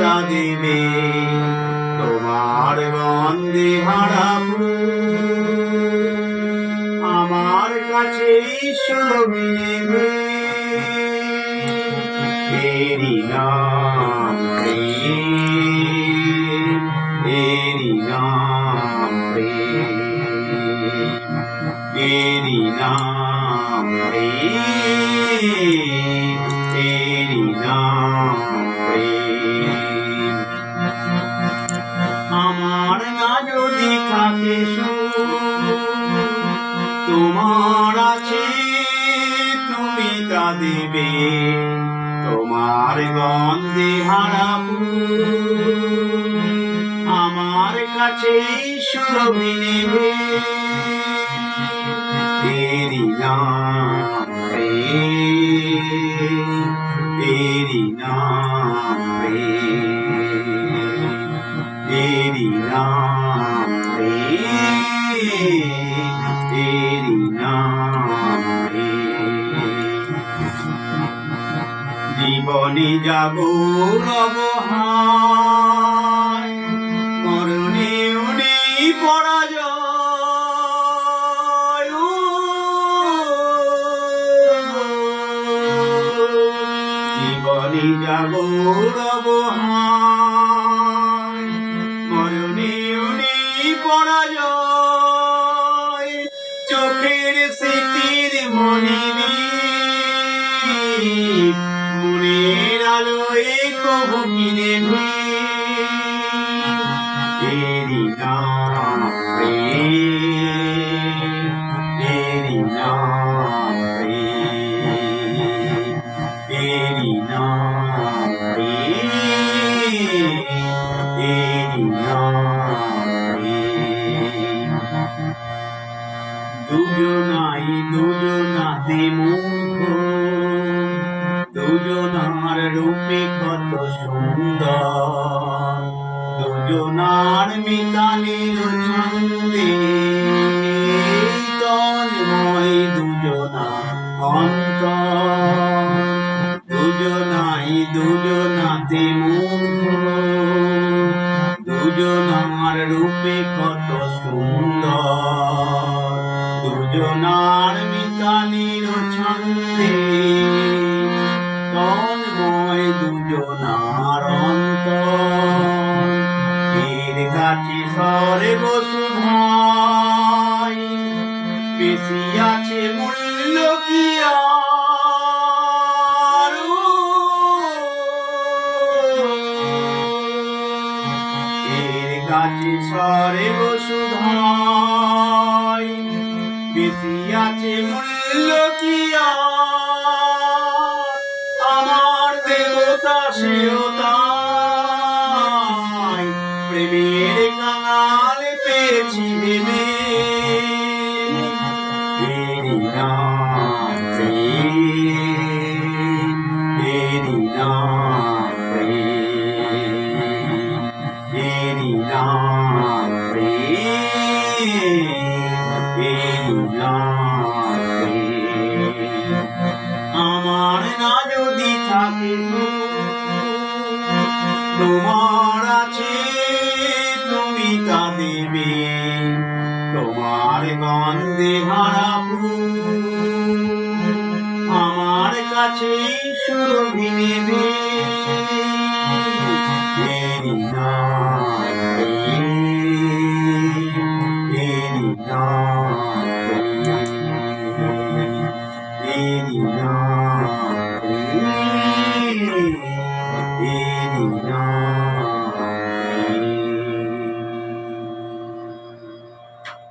তা দেবে তোমার গন্ধে হারা আমার কাছে সুরভি নেবে এরি নাম এরি নাম প্রেম দেবে। তোমার গন্ধে হারা ফুল আমার কাছে সুরভি নেবে। যাব রবহায় মরণে উনি পরাজয়। জীবনে যাব রবহায় মরণে উনি পরাজয়। চোখের স্মৃতির মনিবি মনের আলোয় কবু কিনে তেরি নাম তেরি নাম তেরি নাম তেরি নাম। দুজনাই মুখ রূপে কত সুন্দর। দুজনার মিতালির ছন্দে তন্ময় দুজনা অন্ত দুজনাই দুজনাতে দুজনার রূপে কত সুন্দর। দুজনার মিতালির ছন্দে কাছে সরে বসু ভাই। বেশি আছে মূল্য কি এর কাছে সরে বসুধাই বেশি আছে মূল্য কি আমার দেবতা সেও তোমার আছে তুমি তা দেবে তোমার গন্ধে হারা আমার কাছে সুরভি নেবে।